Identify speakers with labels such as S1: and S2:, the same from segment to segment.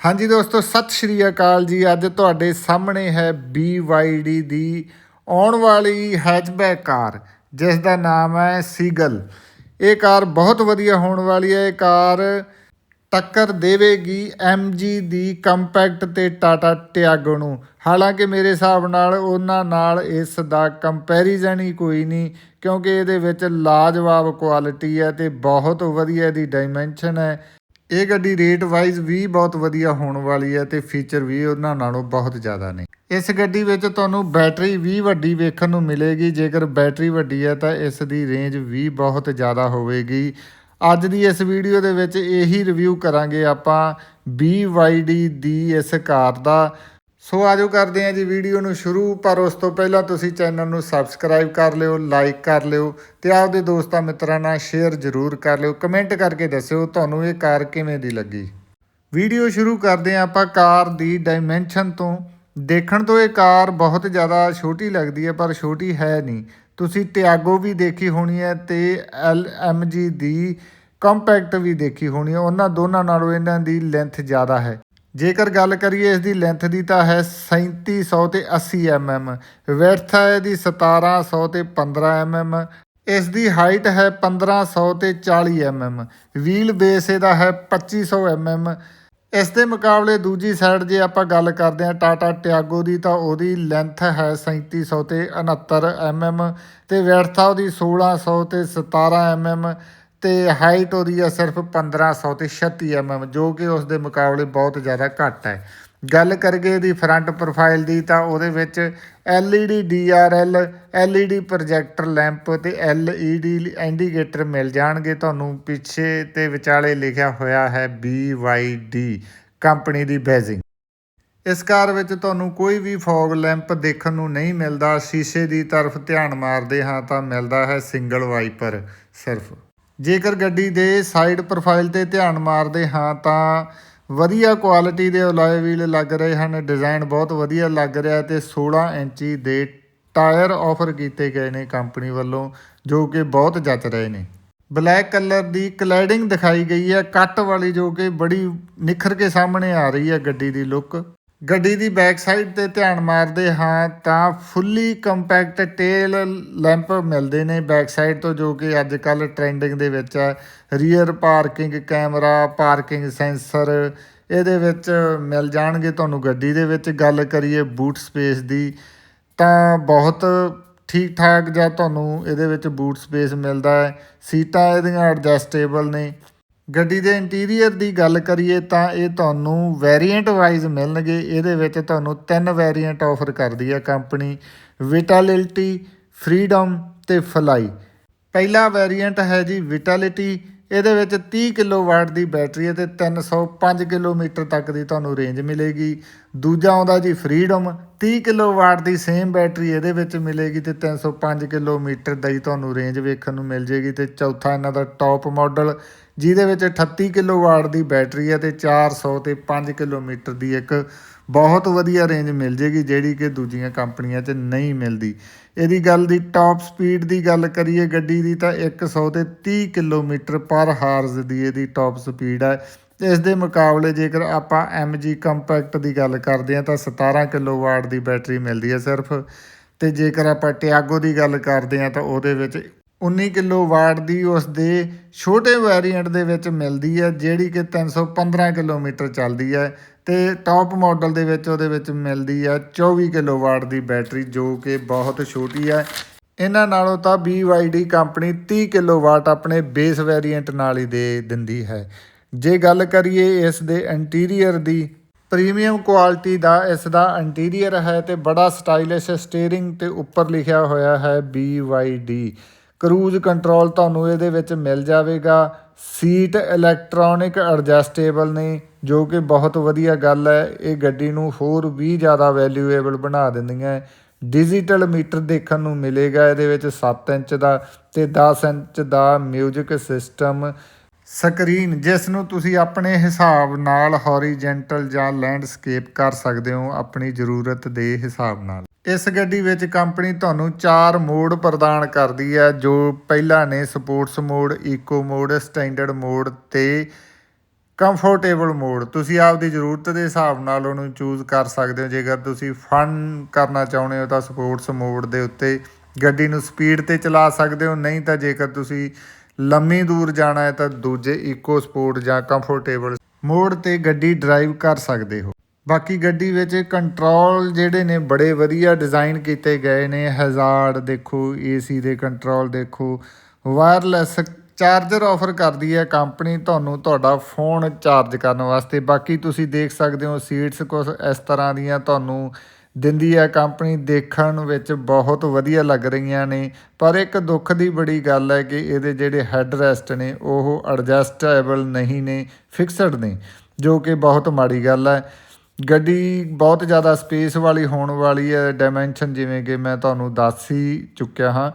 S1: ਹਾਂਜੀ ਦੋਸਤੋ, ਸਤਿ ਸ਼੍ਰੀ ਅਕਾਲ ਜੀ। ਅੱਜ ਤੁਹਾਡੇ ਸਾਹਮਣੇ ਹੈ BYD ਦੀ ਆਉਣ ਵਾਲੀ ਹੈਚਬੈਕ ਕਾਰ, ਜਿਸ ਦਾ ਨਾਮ ਹੈ ਸੀਗਲ ਇਹ ਕਾਰ ਬਹੁਤ ਵਧੀਆ ਹੋਣ ਵਾਲੀ ਹੈ। ਇਹ ਕਾਰ ਟੱਕਰ ਦੇਵੇਗੀ MG ਦੀ ਕੰਪੈਕਟ ਤੇ ਟਾਟਾ ਟਿਆਗੋ ਨੂੰ। ਹਾਲਾਂਕਿ ਮੇਰੇ ਹਿਸਾਬ ਨਾਲ ਉਹਨਾਂ ਨਾਲ ਇਸ ਦਾ ਕੰਪੈਰੀਜ਼ਨ ਹੀ ਕੋਈ ਨਹੀਂ, ਕਿਉਂਕਿ ਇਹਦੇ ਵਿੱਚ ਲਾਜਵਾਬ ਕੁਆਲਿਟੀ ਹੈ ਤੇ ਬਹੁਤ ਵਧੀਆ ਇਹਦੀ ਡਾਈਮੈਂਸ਼ਨ ਹੈ। ਇਹ ਗੱਡੀ ਰੇਟ ਵਾਈਜ਼ ਵੀ ਬਹੁਤ ਵਧੀਆ ਹੋਣ ਵਾਲੀ ਹੈ ਤੇ ਫੀਚਰ ਵੀ ਉਹਨਾਂ ਨਾਲੋਂ ਬਹੁਤ ਜ਼ਿਆਦਾ ਨੇ। ਇਸ ਗੱਡੀ ਵਿੱਚ ਤੁਹਾਨੂੰ ਬੈਟਰੀ ਵੀ ਵੱਡੀ ਵੇਖਣ ਨੂੰ ਮਿਲੇਗੀ। ਜੇਕਰ ਬੈਟਰੀ ਵੱਡੀ ਹੈ ਤਾਂ ਇਸ ਦੀ ਰੇਂਜ ਵੀ ਬਹੁਤ ਜ਼ਿਆਦਾ ਹੋਵੇਗੀ। ਅੱਜ ਦੀ ਇਸ ਵੀਡੀਓ ਦੇ ਵਿੱਚ ਇਹੀ ਰਿਵਿਊ ਕਰਾਂਗੇ ਆਪਾਂ BYD ਦੀ ਇਸ ਕਾਰ ਦਾ। ਸੋ ਆਜੋ ਕਰਦੇ ਹਾਂ ਜੀ ਵੀਡੀਓ ਨੂੰ ਸ਼ੁਰੂ, ਪਰ ਉਸ ਤੋਂ ਪਹਿਲਾਂ ਤੁਸੀਂ ਚੈਨਲ ਨੂੰ ਸਬਸਕ੍ਰਾਈਬ ਕਰ ਲਿਓ ਲਾਈਕ ਕਰ ਲਿਓ ਤੇ ਆਪਦੇ ਦੋਸਤਾਂ ਮਿੱਤਰਾਂ ਨਾਲ ਸ਼ੇਅਰ ਜ਼ਰੂਰ ਕਰ ਲਿਓ। ਕਮੈਂਟ ਕਰਕੇ ਦੱਸਿਓ ਤੁਹਾਨੂੰ ਇਹ ਕਾਰ ਕਿਵੇਂ ਦੀ ਲੱਗੀ। ਵੀਡੀਓ ਸ਼ੁਰੂ ਕਰਦੇ ਹਾਂ ਆਪਾਂ ਕਾਰ ਦੀ ਡਾਈਮੈਂਸ਼ਨ ਤੋਂ। ਦੇਖਣ ਤੋਂ ਇਹ ਕਾਰ ਬਹੁਤ ਜ਼ਿਆਦਾ ਛੋਟੀ ਲੱਗਦੀ ਹੈ, ਪਰ ਛੋਟੀ ਹੈ ਨਹੀਂ। ਤੁਸੀਂ ਟਿਆਗੋ ਵੀ ਦੇਖੀ ਹੋਣੀ ਹੈ ਤੇ ਜੀ ਦੀ ਕੰਪੈਕਟ ਵੀ ਦੇਖੀ ਹੋਣੀ ਹੈ। ਉਹਨਾਂ ਦੋਨਾਂ ਨਾਲੋਂ ਇਹਨਾਂ ਦੀ ਲੈਂਥ ਜ਼ਿਆਦਾ ਹੈ। ਜੇਕਰ ਗੱਲ ਕਰੀਏ ਇਸ ਦੀ ਲੈਂਥ ਦੀ ਤਾਂ ਹੈ 3700 ਤੇ 80 mm ਵਿਡਥ ਹੈ ਇਹਦੀ 1700 ਤੇ 15 mm ਇਸ ਦੀ ਹਾਈਟ ਹੈ 1500 ਤੇ 40 mm ਵੀਲ ਬੇਸ ਇਹਦਾ ਹੈ 2500 mm ਇਸ ਦੇ ਮੁਕਾਬਲੇ ਦੂਜੀ ਸਾਈਡ ਜੇ ਆਪਾਂ ਗੱਲ ਕਰਦੇ ਹਾਂ ਟਾਟਾ ਟਿਆਗੋ ਦੀ ਤਾਂ ਉਹਦੀ ਲੈਂਥ ਹੈ 3700 ਤੇ 69 mm ਤੇ ਵਿਡਥ ਆ ਉਹਦੀ 1600 ਤੇ 17 mm ਤੇ ਹਾਈਟ ਉਹਦੀ ਆ ਸਿਰਫ 1500 ਤੇ 36 mm ਜੋ ਕਿ ਉਸ ਦੇ ਮੁਕਾਬਲੇ ਬਹੁਤ ਜ਼ਿਆਦਾ ਘੱਟ ਹੈ। ਗੱਲ ਕਰੀਏ ਇਹਦੀ ਫਰੰਟ ਪ੍ਰੋਫਾਈਲ ਦੀ, ਤਾਂ ਉਹਦੇ ਵਿੱਚ LED DRL LED projector lamp ਤੇ LED ਇੰਡੀਕੇਟਰ ਮਿਲ ਜਾਣਗੇ। ਤੁਹਾਨੂੰ ਪਿੱਛੇ ਤੇ ਵਿਚਾਲੇ ਲਿਖਿਆ ਹੋਇਆ ਹੈ BYD ਕੰਪਨੀ ਦੀ ਬੈਜਿੰਗ ਇਸ ਕਾਰ ਵਿੱਚ ਤੁਹਾਨੂੰ ਕੋਈ ਵੀ ਫੌਗ ਲੈਂਪ ਦੇਖਣ ਨੂੰ ਨਹੀਂ ਮਿਲਦਾ। ਸ਼ੀਸ਼ੇ ਦੀ ਤਰਫ ਧਿਆਨ ਮਾਰਦੇ ਹਾਂ ਤਾਂ ਮਿਲਦਾ ਹੈ ਸਿੰਗਲ ਵਾਈਪਰ ਸਿਰਫ। ਜੇਕਰ ਗੱਡੀ ਦੇ ਸਾਈਡ ਪ੍ਰੋਫਾਈਲ ਤੇ ਧਿਆਨ ਮਾਰਦੇ ਹਾਂ, ਤਾਂ ਵਧੀਆ ਕੁਆਲਿਟੀ ਦੇ ਅਲੋਏ ਵੀਲ ਲੱਗ ਰਹੇ ਹਨ। ਡਿਜ਼ਾਈਨ ਬਹੁਤ ਵਧੀਆ ਲੱਗ ਰਿਹਾ ਤੇ 16 ਇੰਚੀ ਦੇ ਟਾਇਰ ਆਫਰ ਕੀਤੇ ਗਏ ਨੇ ਕੰਪਨੀ ਵੱਲੋਂ, ਜੋ ਕਿ ਬਹੁਤ ਜੱਚ ਰਹੇ ਨੇ। ਬਲੈਕ ਕਲਰ ਦੀ ਕਲੈਡਿੰਗ ਦਿਖਾਈ ਗਈ ਹੈ। ਕੱਟ ਵਾਲੀ ਜੋ ਕਿ ਬੜੀ ਨਿਖਰ ਕੇ ਸਾਹਮਣੇ ਆ ਰਹੀ ਹੈ ਗੱਡੀ ਦੀ ਲੁੱਕ ਗੱਡੀ ਦੀ ਬੈਕ ਸਾਈਡ ਤੇ ਧਿਆਨ ਮਾਰਦੇ ਹਾਂ ਤਾਂ ਫੁੱਲੀ ਕੰਪੈਕਟ ਟੇਲ ਲੈਂਪ ਮਿਲਦੇ ਨੇ ਬੈਕ ਸਾਈਡ ਤੋਂ ਜੋ ਕਿ ਅੱਜ ਕੱਲ ਟ੍ਰੈਂਡਿੰਗ ਦੇ ਵਿੱਚ ਹੈ। Rear parking camera parking sensor ਇਹਦੇ ਵਿੱਚ ਮਿਲ ਜਾਣਗੇ ਤੁਹਾਨੂੰ ਗੱਡੀ ਦੇ ਵਿੱਚ। ਗੱਲ ਕਰੀਏ ਬੂਟ ਸਪੇਸ ਦੀ ਤਾਂ ਬਹੁਤ ਠੀਕ ਠਾਕ ਜਾਂ ਤੁਹਾਨੂੰ ਇਹਦੇ ਵਿੱਚ ਬੂਟ ਸਪੇਸ ਮਿਲਦਾ ਹੈ। ਸੀਟਾਂ ਇਹਦੀਆਂ ਐਡਜਸਟੇਬਲ ਨੇ। ਗੱਡੀ ਦੇ ਇੰਟੀਰੀਅਰ ਦੀ ਗੱਲ ਕਰੀਏ ਤਾਂ ਇਹ ਤੁਹਾਨੂੰ ਵੇਰੀਐਂਟ ਵਾਈਜ਼ ਮਿਲਣਗੇ। ਇਹਦੇ ਵਿੱਚ ਤੁਹਾਨੂੰ ਤਿੰਨ ਵੇਰੀਐਂਟ ਆਫਰ ਕਰਦੀ ਹੈ ਕੰਪਨੀ ਵਿਟੈਲਿਟੀ ਫਰੀडम ਤੇ ਫਲਾਈ ਪਹਿਲਾ ਵੇਰੀਐਂਟ ਹੈ ਜੀ ਵਿਟਾਲਿਟੀ ਇਹਦੇ ਵਿੱਚ 30 ਕਿਲੋਵਾਟ ਦੀ ਬੈਟਰੀ ਹੈ ਤੇ 305 ਕਿਲੋਮੀਟਰ ਤੱਕ ਦੀ ਤੁਹਾਨੂੰ ਰੇਂਜ ਮਿਲੇਗੀ। ਦੂਜਾ ਆਉਂਦਾ ਜੀ ਫਰੀडम 30 ਕਿਲੋਵਾਟ ਦੀ ਸੇਮ ਬੈਟਰੀ ਇਹਦੇ ਵਿੱਚ ਮਿਲੇਗੀ ਤੇ 305 ਕਿਲੋਮੀਟਰ ਦਾ ਹੀ ਤੁਹਾਨੂੰ ਰੇਂਜ ਵੇਖਣ ਨੂੰ ਮਿਲ ਜੇਗੀ। ਤੇ ਚੌਥਾ ਇਹਨਾਂ ਦਾ ਟੌਪ ਮਾਡਲ ਜਿਹਦੇ ਵਿੱਚ 38 ਕਿਲੋਵਾਟ ਦੀ ਬੈਟਰੀ ਹੈ ਤੇ 400 ਤੇ 5 ਕਿਲੋਮੀਟਰ ਦੀ ਇੱਕ ਬਹੁਤ ਵਧੀਆ ਰੇਂਜ ਮਿਲ ਜੇਗੀ ਜਿਹੜੀ ਕਿ ਦੂਜੀਆਂ ਕੰਪਨੀਆਂ 'ਚ ਨਹੀਂ ਮਿਲਦੀ। ਇਹਦੀ ਗੱਲ ਦੀ ਟਾਪ ਸਪੀਡ ਦੀ ਗੱਲ ਕਰੀਏ ਗੱਡੀ ਦੀ ਤਾਂ 100 ਤੇ 30 ਕਿਲੋਮੀਟਰ ਪਰ ਹਾਰਜ਼ ਦੀ ਇਹਦੀ ਟਾਪ ਸਪੀਡ ਹੈ ਇਸ ਦੇ ਮੁਕਾਬਲੇ ਜੇਕਰ ਆਪਾਂ MG ਕੰਪੈਕਟ ਦੀ ਗੱਲ ਕਰਦੇ ਹਾਂ ਤਾਂ 17 ਕਿਲੋਵਾਟ ਦੀ ਬੈਟਰੀ ਮਿਲਦੀ ਹੈ ਸਿਰਫ। ਤੇ ਜੇਕਰ ਆਪਾਂ ਟਿਆਗੋ ਦੀ ਗੱਲ ਕਰਦੇ ਹਾਂ ਤਾਂ ਉਹਦੇ ਵਿੱਚ 19 ਕਿਲੋਵਾਟ ਦੀ ਉਸ ਦੇ ਛੋਟੇ ਵੇਰੀਐਂਟ ਦੇ ਵਿੱਚ ਮਿਲਦੀ ਹੈ, ਜਿਹੜੀ ਕਿ 315 ਕਿਲੋਮੀਟਰ ਚੱਲਦੀ ਹੈ। ਤੇ ਟਾਪ ਮਾਡਲ ਦੇ ਵਿੱਚ, ਉਹਦੇ ਵਿੱਚ ਮਿਲਦੀ ਹੈ 24 ਕਿਲੋਵਾਟ ਦੀ ਬੈਟਰੀ ਜੋ ਕਿ ਬਹੁਤ ਛੋਟੀ ਹੈ ਇਹਨਾਂ ਨਾਲੋਂ ਤਾਂ BYD ਕੰਪਨੀ 30 ਕਿਲੋਵਾਟ ਆਪਣੇ ਬੇਸ ਵੇਰੀਐਂਟ ਨਾਲ ਹੀ ਦੇ ਦਿੰਦੀ ਹੈ। ਜੇ ਗੱਲ ਕਰੀਏ ਇਸ ਦੇ ਇੰਟੀਰੀਅਰ ਦੀ ਪ੍ਰੀਮੀਅਮ ਕੁਆਲਿਟੀ ਦਾ ਇਸ ਦਾ ਇੰਟੀਰੀਅਰ ਹੈ ਤੇ ਬੜਾ ਸਟਾਈਲਿਸ਼ ਸਟੀਅਰਿੰਗ ਤੇ ਉੱਪਰ ਲਿਖਿਆ ਹੋਇਆ ਹੈ BYD ਕਰੂਜ਼ ਕੰਟਰੋਲ ਤੁਹਾਨੂੰ ਇਹਦੇ ਵਿੱਚ ਮਿਲ ਜਾਵੇਗਾ। ਸੀਟ ਇਲੈਕਟ੍ਰੋਨਿਕ ਐਡਜਸਟੇਬਲ ਨੇ। ਜੋ ਕਿ ਬਹੁਤ ਵਧੀਆ ਗੱਲ ਹੈ, ਇਹ ਗੱਡੀ ਨੂੰ ਹੋਰ ਵੀ ਜ਼ਿਆਦਾ ਵੈਲਿਊਏਬਲ ਬਣਾ ਦਿੰਦੀਆਂ ਡਿਜੀਟਲ ਮੀਟਰ ਦੇਖਣ ਨੂੰ ਮਿਲੇਗਾ, ਇਹਦੇ ਵਿੱਚ 7 ਇੰਚ ਦਾ ਤੇ 10 ਇੰਚ ਦਾ 뮤직 ਸਿਸਟਮ ਸਕਰੀਨ ਜਿਸ ਨੂੰ ਤੁਸੀਂ ਆਪਣੇ ਹਿਸਾਬ ਨਾਲ ਹੌਰੀਜੈਂਟਲ ਜਾਂ ਲੈਂਡਸਕੇਪ ਕਰ ਸਕਦੇ ਹੋ, ਆਪਣੀ ਜ਼ਰੂਰਤ ਦੇ ਹਿਸਾਬ ਨਾਲ। ਇਸ ਗੱਡੀ ਵਿੱਚ ਕੰਪਨੀ ਤੁਹਾਨੂੰ ਚਾਰ ਮੋਡ ਪ੍ਰਦਾਨ ਕਰਦੀ ਹੈ, ਜੋ ਪਹਿਲਾ ਨੇ sports mode eco mode standard mode ਤੇ ਕੰਫਰਟੇਬਲ ਮੋਡ ਤੁਸੀਂ ਆਪਦੀ ਜ਼ਰੂਰਤ ਦੇ ਹਿਸਾਬ ਨਾਲ ਉਹਨੂੰ ਚੂਜ਼ ਕਰ ਸਕਦੇ ਹੋ। ਜੇਕਰ ਤੁਸੀਂ ਫਨ ਕਰਨਾ ਚਾਹੁੰਦੇ ਹੋ, ਤਾਂ ਸਪੋਰਟਸ ਮੋਡ ਦੇ ਉੱਤੇ ਗੱਡੀ ਨੂੰ ਸਪੀਡ ਤੇ ਚਲਾ ਸਕਦੇ ਹੋ। ਨਹੀਂ ਤਾਂ ਜੇਕਰ ਤੁਸੀਂ ਲੰਮੀ ਦੂਰ ਜਾਣਾ ਹੈ, ਤਾਂ ਦੂਜੇ ਇਕੋ ਸਪੋਰਟ ਜਾਂ ਕੰਫਰਟੇਬਲ ਮੋਡ ਤੇ ਗੱਡੀ ਡਰਾਈਵ ਕਰ ਸਕਦੇ ਹੋ। ਬਾਕੀ ਗੱਡੀ ਵਿੱਚ ਕੰਟਰੋਲ ਜਿਹੜੇ ਨੇ, ਬੜੇ ਵਧੀਆ ਡਿਜ਼ਾਈਨ ਕੀਤੇ ਗਏ ਨੇ। ਹਜ਼ਾਰਡ ਦੇਖੋ ਏਸੀ ਦੇ ਕੰਟਰੋਲ ਦੇਖੋ। ਵਾਇਰਲੈਸ ਚਾਰਜਰ ਆਫਰ ਕਰਦੀ ਹੈ ਕੰਪਨੀ ਤੁਹਾਨੂੰ ਤੁਹਾਡਾ ਫੋਨ ਚਾਰਜ ਕਰਨ ਵਾਸਤੇ। ਬਾਕੀ ਤੁਸੀਂ ਦੇਖ ਸਕਦੇ ਹੋ ਸੀਟਸ ਕੁਝ ਇਸ ਤਰ੍ਹਾਂ ਦੀਆਂ ਤੁਹਾਨੂੰ ਦਿੰਦੀ ਹੈ। ਕੰਪਨੀ ਦੇਖਣ ਵਿੱਚ ਬਹੁਤ ਵਧੀਆ ਲੱਗ ਰਹੀਆਂ ਨੇ। ਪਰ ਇੱਕ ਦੁੱਖ ਦੀ ਬੜੀ ਗੱਲ ਹੈ ਕਿ ਇਹਦੇ ਜਿਹੜੇ ਹੈੱਡ ਰੈਸਟ ਨੇ, ਉਹ ਐਡਜਸਟੇਬਲ ਨਹੀਂ ਨੇ, ਫਿਕਸਡ ਨੇ, ਜੋ ਕਿ ਬਹੁਤ ਮਾੜੀ ਗੱਲ ਹੈ। ਗੱਡੀ ਬਹੁਤ ਜ਼ਿਆਦਾ ਸਪੇਸ ਵਾਲੀ ਹੋਣ ਵਾਲੀ ਹੈ। ਡਾਈਮੈਂਸ਼ਨ ਜਿਵੇਂ ਕਿ ਮੈਂ ਤੁਹਾਨੂੰ ਦੱਸ ਹੀ ਚੁੱਕਿਆ ਹਾਂ।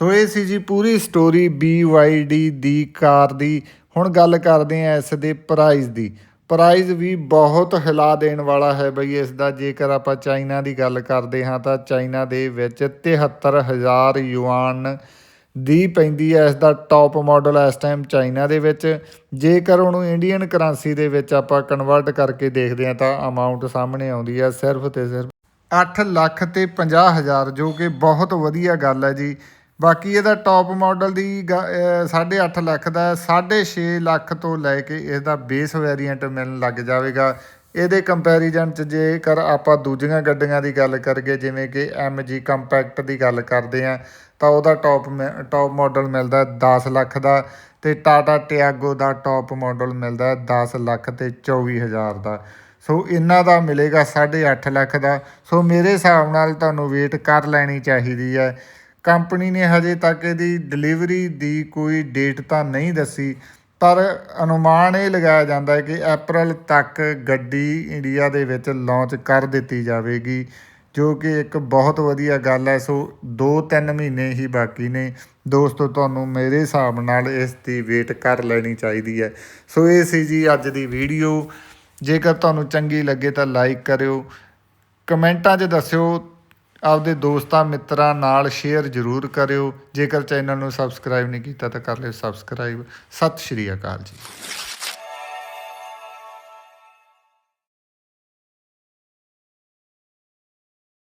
S1: ਸੋ ਇਹ ਸੀ ਜੀ ਪੂਰੀ ਸਟੋਰੀ BYD ਦੀ ਕਾਰ ਦੀ। ਹੁਣ ਗੱਲ ਕਰਦੇ ਹਾਂ ਇਸ ਦੇ ਪ੍ਰਾਈਸ ਦੀ। ਪ੍ਰਾਈਸ ਵੀ ਬਹੁਤ ਹਿਲਾ ਦੇਣ ਵਾਲਾ ਹੈ ਬਈ ਇਸ ਦਾ। ਜੇਕਰ ਆਪਾਂ ਚਾਈਨਾ ਦੀ ਗੱਲ ਕਰਦੇ ਹਾਂ ਤਾਂ ਚਾਈਨਾ ਦੇ ਵਿੱਚ 73000 ਯੂਆਨ ਦੀ ਪੈਂਦੀ ਹੈ ਇਸ ਦਾ ਟੌਪ ਮਾਡਲ ਇਸ ਟਾਈਮ ਚਾਈਨਾ ਦੇ ਵਿੱਚ। ਜੇਕਰ ਉਹਨੂੰ ਇੰਡੀਅਨ ਕਰੰਸੀ ਦੇ ਵਿੱਚ ਆਪਾਂ ਕਨਵਰਟ ਕਰਕੇ ਦੇਖਦੇ ਹਾਂ ਤਾਂ ਅਮਾਉਂਟ ਸਾਹਮਣੇ ਆਉਂਦੀ ਹੈ ਸਿਰਫ ਤੇ ਸਿਰਫ 8 ਲੱਖ ਤੇ 50 ਹਜ਼ਾਰ, ਜੋ ਕਿ ਬਹੁਤ ਵਧੀਆ ਗੱਲ ਹੈ ਜੀ। ਬਾਕੀ ਇਹਦਾ ਟੌਪ ਮਾਡਲ ਦੀ 8.5 ਲੱਖ ਦਾ 6.5 ਲੱਖ ਤੋਂ ਲੈ ਕੇ ਇਹਦਾ ਬੇਸ ਵੈਰੀਐਂਟ ਮਿਲਣ ਲੱਗ ਜਾਵੇਗਾ। ਇਹਦੇ ਕੰਪੈਰੀਜ਼ਨ ਚ ਜੇਕਰ ਆਪਾਂ ਦੂਜੀਆਂ ਗੱਡੀਆਂ ਦੀ ਗੱਲ ਕਰੀਏ, ਜਿਵੇਂ ਕਿ MG ਕੰਪੈਕਟ ਦੀ ਗੱਲ ਕਰਦੇ ਆ ਤਾਂ ਉਹਦਾ ਟੌਪ ਟੌਪ ਮਾਡਲ ਮਿਲਦਾ 10 ਲੱਖ ਦਾ ਤੇ ਟਾਟਾ ਟਿਆਗੋ ਦਾ ਟੌਪ ਮਾਡਲ ਮਿਲਦਾ 10 ਲੱਖ ਤੇ 24000 ਦਾ। ਸੋ ਇਹਨਾਂ ਦਾ ਮਿਲੇਗਾ 8.5 ਲੱਖ ਦਾ। ਸੋ ਮੇਰੇ ਹਿਸਾਬ ਨਾਲ ਤੁਹਾਨੂੰ ਵੇਟ ਕਰ ਲੈਣੀ ਚਾਹੀਦੀ ਹੈ। ਕੰਪਨੀ ਨੇ ਹਜੇ ਤੱਕ ਇਹਦੀ ਡਿਲੀਵਰੀ ਦੀ ਕੋਈ ਡੇਟ ਤਾਂ ਨਹੀਂ ਦੱਸੀ, ਪਰ ਅਨੁਮਾਨ ਇਹ ਲਗਾਇਆ ਜਾਂਦਾ ਹੈ ਕਿ April ਤੱਕ ਗੱਡੀ ਇੰਡੀਆ ਦੇ ਵਿੱਚ ਲਾਂਚ ਕਰ ਦਿੱਤੀ ਜਾਵੇਗੀ, ਜੋ ਕਿ ਇੱਕ ਬਹੁਤ ਵਧੀਆ ਗੱਲ ਹੈ। ਸੋ 2-3 ਮਹੀਨੇ ਹੀ ਬਾਕੀ ਨੇ। ਦੋਸਤੋ, ਤੁਹਾਨੂੰ ਮੇਰੇ ਹਿਸਾਬ ਨਾਲ ਇਸ ਦੀ ਵੇਟ ਕਰ ਲੈਣੀ ਚਾਹੀਦੀ ਹੈ। ਸੋ ਇਹ ਸੀ ਜੀ ਅੱਜ ਦੀ ਵੀਡੀਓ ਜੇਕਰ ਤੁਹਾਨੂੰ ਚੰਗੀ ਲੱਗੇ ਤਾਂ ਲਾਈਕ ਕਰਿਓ। ਕਮੈਂਟਾਂ 'ਚ ਦੱਸਿਓ ਆਪਦੇ ਦੋਸਤਾਂ, ਮਿੱਤਰਾਂ ਨਾਲ ਸ਼ੇਅਰ ਜ਼ਰੂਰ ਕਰਿਓ। ਜੇਕਰ ਚੈਨਲ ਨੂੰ ਸਬਸਕ੍ਰਾਈਬ ਨਹੀਂ ਕੀਤਾ ਤਾਂ ਕਰ ਲਿਓ ਸਬਸਕ੍ਰਾਈਬ ਸਤਿ ਸ਼੍ਰੀ ਅਕਾਲ ਜੀ।